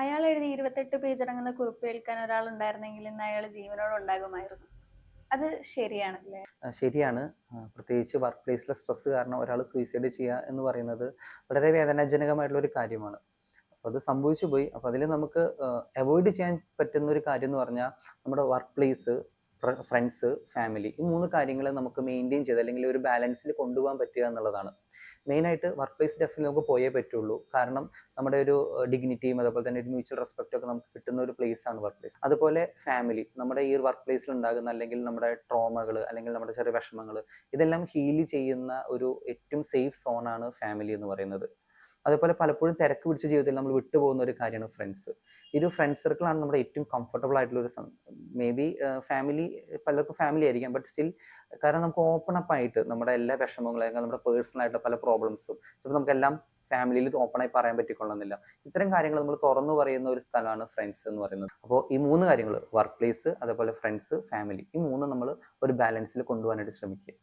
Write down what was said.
അയാൾ എഴുതി ഇരുപത്തെട്ട് പേജ് അടങ്ങുന്ന കുറിപ്പ് കേൾക്കാൻ ഒരാൾ ഉണ്ടായിരുന്നെങ്കിൽ ഇന്ന് അയാൾ ജീവനോട് ഉണ്ടാകുമായിരുന്നു. അത് ശരിയാണല്ലേ ശരിയാണ്. പ്രത്യേകിച്ച് വർക്ക് പ്ലേസിലെ സ്ട്രെസ് കാരണം ഒരാൾ സൂയിസൈഡ് ചെയ്യുക എന്ന് പറയുന്നത് വളരെ വേദനാജനകമായിട്ടുള്ള ഒരു കാര്യമാണ്. അപ്പോൾ അത് സംഭവിച്ചു പോയി. അപ്പോൾ അതിൽ നമുക്ക് അവോയ്ഡ് ചെയ്യാൻ പറ്റുന്ന ഒരു കാര്യം എന്ന് പറഞ്ഞാൽ നമ്മുടെ വർക്ക് പ്ലേസ് ഫ്രണ്ട്സ് ഫാമിലി ഈ മൂന്ന് കാര്യങ്ങൾ നമുക്ക് മെയിന്റെയിൻ ചെയ്ത് അല്ലെങ്കിൽ ഒരു ബാലൻസിൽ കൊണ്ടുപോകാൻ പറ്റുക എന്നുള്ളതാണ്. മെയിനായിട്ട് വർക്ക് പ്ലേസ് ഡെഫിന് നമുക്ക് പോയേ പറ്റുള്ളൂ. കാരണം നമ്മുടെ ഒരു ഡിഗ്നിറ്റിയും അതുപോലെ തന്നെ ഒരു മ്യൂച്വൽ റെസ്പെക്റ്റും ഒക്കെ നമുക്ക് കിട്ടുന്ന ഒരു പ്ലേസ് ആണ് വർക്ക് പ്ലേസ് അതുപോലെ ഫാമിലി നമ്മുടെ ഈ ഒരു വർക്ക് പ്ലേസിൽ ഉണ്ടാകുന്ന അല്ലെങ്കിൽ നമ്മുടെ ട്രോമകൾ അല്ലെങ്കിൽ നമ്മുടെ ചെറിയ വിഷമങ്ങൾ ഇതെല്ലാം ഹീൽ ചെയ്യുന്ന ഒരു ഏറ്റവും സേഫ് സോണാണ് ഫാമിലി എന്ന് പറയുന്നത്. അതുപോലെ പലപ്പോഴും തിരക്ക് പിടിച്ച ജീവിതത്തിൽ നമ്മൾ വിട്ടുപോകുന്ന ഒരു കാര്യമാണ് ഫ്രണ്ട്സ് ഈ ഒരു ഫ്രണ്ട് സർക്കിളാണ് നമ്മുടെ ഏറ്റവും കംഫർട്ടബിൾ ആയിട്ടുള്ള ഒരു മേ ബി ഫാമിലി പലർക്കും ഫാമിലി ആയിരിക്കാം ബട്ട് സ്റ്റിൽ കാരണം നമുക്ക് ഓപ്പൺ അപ്പ് ആയിട്ട് നമ്മുടെ എല്ലാ വിഷമങ്ങളും നമ്മുടെ പേഴ്സണൽ ആയിട്ടുള്ള പല പ്രോബ്ലംസും ചിലപ്പോൾ നമുക്കെല്ലാം ഫാമിലിയിൽ ഓപ്പണായി പറയാൻ പറ്റിക്കൊള്ളുന്നില്ല. ഇത്തരം കാര്യങ്ങൾ നമ്മൾ തുറന്നു പറയുന്ന ഒരു സ്ഥലമാണ് ഫ്രണ്ട്സ് എന്ന് പറയുന്നത്. അപ്പോൾ ഈ മൂന്ന് കാര്യങ്ങൾ വർക്ക് പ്ലേസ് അതേപോലെ ഫ്രണ്ട്സ് ഫാമിലി ഈ മൂന്ന് നമ്മൾ ഒരു ബാലൻസിൽ കൊണ്ടുപോകാനായിട്ട് ശ്രമിക്കുക.